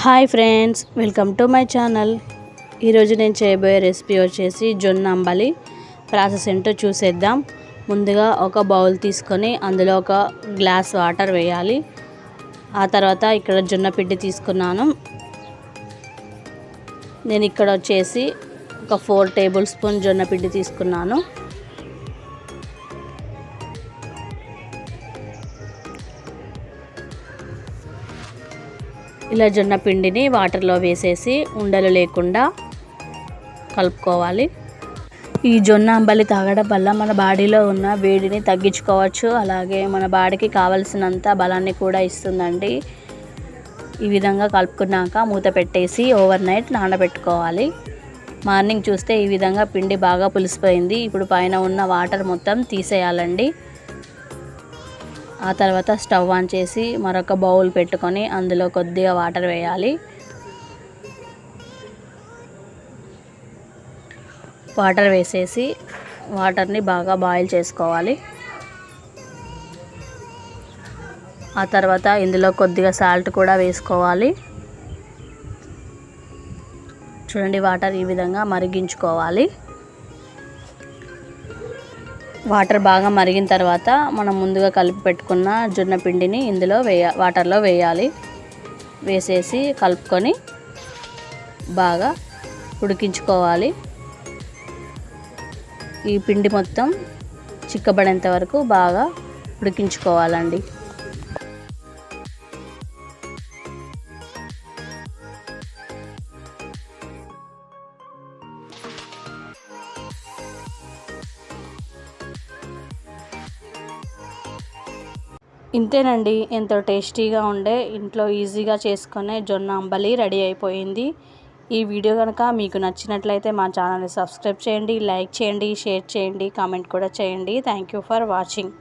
Hi friends welcome to my channel. ఈరోజు నేను చేయబోయే రెసిపీ వచ్చేసి జొన్న అంబలి. ప్రాసెస్ ఏంటో చూసేద్దాం. ముందుగా ఒక బౌల్ తీసుకొని అందులో ఒక గ్లాస్ వాటర్ వేయాలి. ఆ తర్వాత ఇక్కడ జొన్న పిండి తీసుకున్నాను. నేను ఇక్కడ వచ్చేసి ఒక ఫోర్ టేబుల్ స్పూన్ జొన్న పిండి తీసుకున్నాను. ఇలా జొన్న పిండిని వాటర్లో వేసేసి ఉండలు లేకుండా కలుపుకోవాలి. ఈ జొన్న అంబలి తాగడం వల్ల మన బాడీలో ఉన్న వేడిని తగ్గించుకోవచ్చు. అలాగే మన బాడీకి కావలసినంత బలాన్ని కూడా ఇస్తుందండి. ఈ విధంగా కలుపుకున్నాక మూత పెట్టేసి ఓవర్ నైట్ నానబెట్టుకోవాలి. మార్నింగ్ చూస్తే ఈ విధంగా పిండి బాగా పులిసిపోయింది. ఇప్పుడు పైన ఉన్న వాటర్ మొత్తం తీసేయాలండి. ఆ తర్వాత స్టవ్ ఆన్ చేసి మరొక బౌల్ పెట్టుకొని అందులో కొద్దిగా వాటర్ వేయాలి. వాటర్ వేసేసి వాటర్ని బాగా బాయిల్ చేసుకోవాలి. ఆ తర్వాత ఇందులో కొద్దిగా సాల్ట్ కూడా వేసుకోవాలి. చూడండి వాటర్ ఈ విధంగా మరిగించుకోవాలి. వాటర్ బాగా మరిగిన తర్వాత మనం ముందుగా కలిపి పెట్టుకున్న జొన్న పిండిని ఇందులో వేయ వాటర్లో వేయాలి. వేసేసి కలుపుకొని బాగా ఉడికించుకోవాలి. ఈ పిండి మొత్తం చిక్కబడేంత వరకు బాగా ఉడికించుకోవాలండి. ఇంతేనండి ఎంతో టేస్టీగా ఉండే ఇంట్లో ఈజీగా చేసుకునే జొన్న అంబలి రెడీ అయిపోయింది. ఈ వీడియో కనుక మీకు నచ్చినట్లయితే మా ఛానల్ని సబ్స్క్రైబ్ చేయండి లైక్ చేయండి షేర్ చేయండి కామెంట్ కూడా చేయండి. Thank you for watching.